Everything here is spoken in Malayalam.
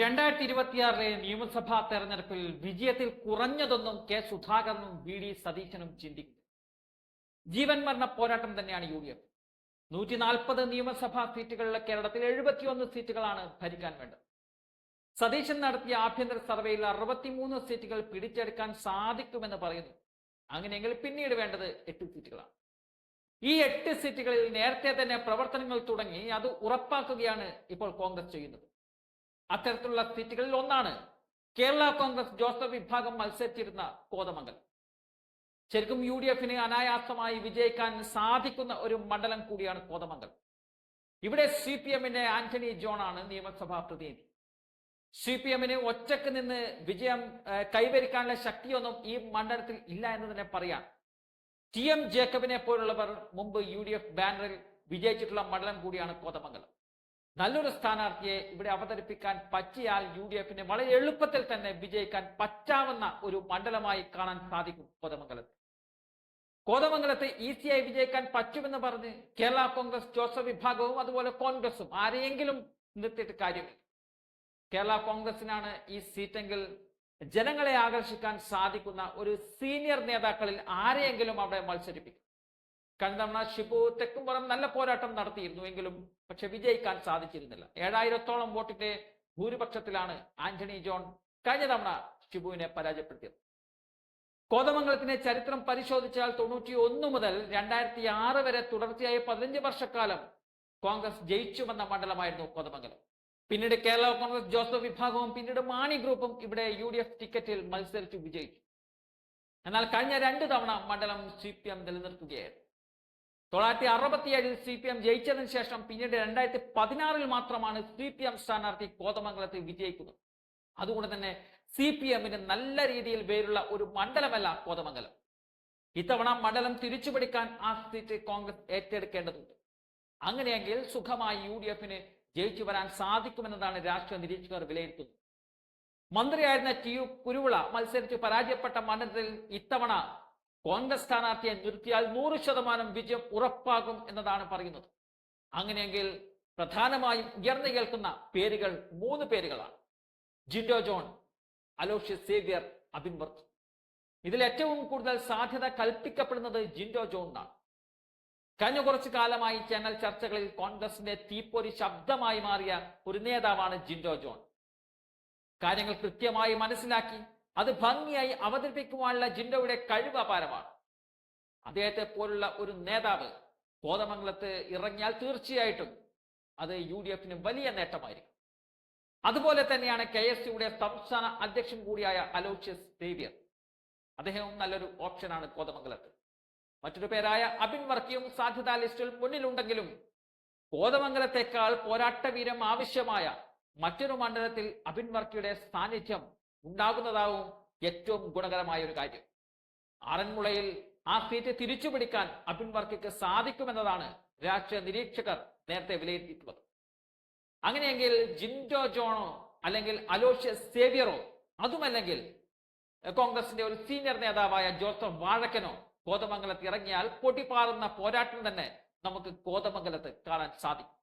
രണ്ടായിരത്തി ഇരുപത്തിയാറിലെ നിയമസഭാ തെരഞ്ഞെടുപ്പിൽ വിജയത്തിൽ കുറഞ്ഞതൊന്നും കെ സുധാകരനും വി ഡി സതീശനും ചിന്തിക്കുന്നു ജീവൻ മരണ പോരാട്ടം തന്നെയാണ് യു ഡി എഫ്. നൂറ്റി നാൽപ്പത് നിയമസഭാ സീറ്റുകളിലെ കേരളത്തിൽ എഴുപത്തിയൊന്ന് സീറ്റുകളാണ് ഭരിക്കാൻ വേണ്ടത്. സതീശൻ നടത്തിയ ആഭ്യന്തര സർവേയിൽ അറുപത്തിമൂന്ന് സീറ്റുകൾ പിടിച്ചെടുക്കാൻ സാധിക്കുമെന്ന് പറയുന്നു. അങ്ങനെയെങ്കിൽ പിന്നീട് വേണ്ടത് എട്ട് സീറ്റുകളാണ്. ഈ എട്ട് സീറ്റുകളിൽ നേരത്തെ തന്നെ പ്രവർത്തനങ്ങൾ തുടങ്ങി അത് ഉറപ്പാക്കുകയാണ് ഇപ്പോൾ കോൺഗ്രസ് ചെയ്യുന്നത്. അത്തരത്തിലുള്ള സീറ്റുകളിൽ ഒന്നാണ് കേരള കോൺഗ്രസ് ജോസഫ് വിഭാഗം മത്സരിച്ചിരുന്ന കോതമംഗലം. ശരിക്കും യു ഡി എഫിന് അനായാസമായി വിജയിക്കാൻ സാധിക്കുന്ന ഒരു മണ്ഡലം കൂടിയാണ് കോതമംഗലം. ഇവിടെ സി പി എമ്മിന്റെ ആന്റണി ജോൺ ആണ് നിയമസഭാ പ്രതിനിധി. സി പി എമ്മിന് ഒറ്റയ്ക്ക് നിന്ന് വിജയം കൈവരിക്കാനുള്ള ശക്തിയൊന്നും ഈ മണ്ഡലത്തിൽ ഇല്ല എന്ന് തന്നെ പറയാം. ടി എം ജേക്കബിനെ പോലുള്ളവർ മുമ്പ് യു ഡി എഫ് ബാനറിൽ വിജയിച്ചിട്ടുള്ള മണ്ഡലം കൂടിയാണ് കോതമംഗലം. നല്ലൊരു സ്ഥാനാർത്ഥിയെ ഇവിടെ അവതരിപ്പിക്കാൻ പറ്റിയാൽ യു ഡി എഫിന് വളരെ എളുപ്പത്തിൽ തന്നെ വിജയിക്കാൻ പറ്റാവുന്ന ഒരു മണ്ഡലമായി കാണാൻ സാധിക്കും കോതമംഗലത്ത്. കോതമംഗലത്ത് ഈസിയായി വിജയിക്കാൻ പറ്റുമെന്ന് പറഞ്ഞ് കേരള കോൺഗ്രസ് ജോസഫ് വിഭാഗവും അതുപോലെ കോൺഗ്രസും ആരെയെങ്കിലും നിർത്തിയിട്ട് കാര്യമില്ല. കേരള കോൺഗ്രസിനാണ് ഈ സീറ്റെങ്കിൽ ജനങ്ങളെ ആകർഷിക്കാൻ സാധിക്കുന്ന ഒരു സീനിയർ നേതാക്കളിൽ ആരെയെങ്കിലും അവിടെ മത്സരിപ്പിക്കും. കഴിഞ്ഞ തവണ ഷിബു തെക്കുംപുറം നല്ല പോരാട്ടം നടത്തിയിരുന്നു എങ്കിലും പക്ഷെ വിജയിക്കാൻ സാധിച്ചിരുന്നില്ല. ഏഴായിരത്തോളം വോട്ടിന്റെ ഭൂരിപക്ഷത്തിലാണ് ആന്റണി ജോൺ കഴിഞ്ഞ തവണ ഷിബുവിനെ പരാജയപ്പെടുത്തിയത്. കോതമംഗലത്തിന്റെ ചരിത്രം പരിശോധിച്ചാൽ തൊണ്ണൂറ്റി ഒന്ന് മുതൽ രണ്ടായിരത്തി ആറ് വരെ തുടർച്ചയായ പതിനഞ്ച് വർഷക്കാലം കോൺഗ്രസ് ജയിച്ചു വന്ന മണ്ഡലമായിരുന്നു കോതമംഗലം. പിന്നീട് കേരള കോൺഗ്രസ് ജോസഫ് വിഭാഗവും പിന്നീട് മാണി ഗ്രൂപ്പും ഇവിടെ യു ഡി എഫ് ടിക്കറ്റിൽ മത്സരിച്ച് വിജയിച്ചു. എന്നാൽ കഴിഞ്ഞ രണ്ട് തവണ മണ്ഡലം സി പി എം നിലനിർത്തുകയായിരുന്നു. തൊള്ളായിരത്തി അറുപത്തിയേഴിൽ സി പി എം ജയിച്ചതിന് ശേഷം പിന്നീട് രണ്ടായിരത്തി പതിനാറിൽ മാത്രമാണ് സി പി എം സ്ഥാനാർത്ഥി കോതമംഗലത്തിൽ വിജയിക്കുന്നത്. അതുകൊണ്ട് തന്നെ സി പി എമ്മിന് നല്ല രീതിയിൽ പേരുള്ള ഒരു മണ്ഡലമല്ല കോതമംഗലം. ഇത്തവണ മണ്ഡലം തിരിച്ചുപിടിക്കാൻ ആ സീറ്റ് കോൺഗ്രസ് ഏറ്റെടുക്കേണ്ടതുണ്ട്. അങ്ങനെയെങ്കിൽ സുഖമായി യു ഡി എഫിന് ജയിച്ചു വരാൻ സാധിക്കുമെന്നതാണ് രാഷ്ട്രീയ നിരീക്ഷകർ വിലയിരുത്തുന്നത്. മന്ത്രിയായിരുന്ന ടി യു കുരുവിള മത്സരിച്ച് പരാജയപ്പെട്ട മണ്ഡലത്തിൽ ഇത്തവണ കോൺഗ്രസ് സ്ഥാനാർത്ഥിയെ നിർത്തിയാൽ നൂറ് ശതമാനം വിജയം ഉറപ്പാകും എന്നതാണ് പറയുന്നത്. അങ്ങനെയെങ്കിൽ പ്രധാനമായും ഉയർന്നു കേൾക്കുന്ന പേരുകൾ മൂന്ന് പേരുകളാണ്. ജിൻഡോ ജോൺ അലോഷ്യ സേവ്യർ അബിൻ ഇതിൽ ഏറ്റവും കൂടുതൽ സാധ്യത കൽപ്പിക്കപ്പെടുന്നത് ജിൻഡോ ജോണിനാണ് കഴിഞ്ഞ കുറച്ചു കാലമായി ചാനൽ ചർച്ചകളിൽ കോൺഗ്രസിന്റെ തീപ്പൊരി ശബ്ദമായി മാറിയ ഒരു നേതാവാണ് ജിൻഡോ ജോൺ. കാര്യങ്ങൾ കൃത്യമായി മനസ്സിലാക്കി അത് ഭംഗിയായി അവതരിപ്പിക്കുവാനുള്ള ജിൻഡോയുടെ കഴിവ് അപാരമാണ്. അദ്ദേഹത്തെ പോലുള്ള ഒരു നേതാവ് കോതമംഗലത്ത് ഇറങ്ങിയാൽ തീർച്ചയായിട്ടും അത് യു ഡി എഫിന് വലിയ നേട്ടമായിരിക്കും. അതുപോലെ തന്നെയാണ് കെ എസ് യുടെ സംസ്ഥാന അധ്യക്ഷൻ കൂടിയായ അലോഷ്യസ് സേവ്യർ അദ്ദേഹവും നല്ലൊരു ഓപ്ഷനാണ് കോതമംഗലത്ത്. മറ്റൊരു പേരായ അബിൻ വർക്കിയും സാധ്യതാ ലിസ്റ്റിൽ മുന്നിലുണ്ടെങ്കിലും കോതമംഗലത്തെക്കാൾ പോരാട്ടവീരം ആവശ്യമായ മറ്റൊരു മണ്ഡലത്തിൽ അബിൻ വർക്കിയുടെ സാന്നിധ്യം ഉണ്ടാകുന്നതാവും ഏറ്റവും ഗുണകരമായ ഒരു കാര്യം. ആറന്മുളയിൽ ആ സീറ്റ് തിരിച്ചുപിടിക്കാൻ അബിൻ വർക്കിക്ക് സാധിക്കുമെന്നതാണ് രാഷ്ട്രീയ നിരീക്ഷകർ നേരത്തെ വിലയിരുത്തിയിട്ടുള്ളത്. അങ്ങനെയെങ്കിൽ ജിൻഡോ ജോണോ അല്ലെങ്കിൽ അലോഷ്യസ് സേവിയറോ അതുമല്ലെങ്കിൽ കോൺഗ്രസിന്റെ ഒരു സീനിയർ നേതാവായ ജോസഫ് വാഴക്കനോ കോതമംഗലത്ത് ഇറങ്ങിയാൽ പൊട്ടിപ്പാറുന്ന പോരാട്ടം തന്നെ നമുക്ക് കോതമംഗലത്ത് കാണാൻ സാധിക്കും.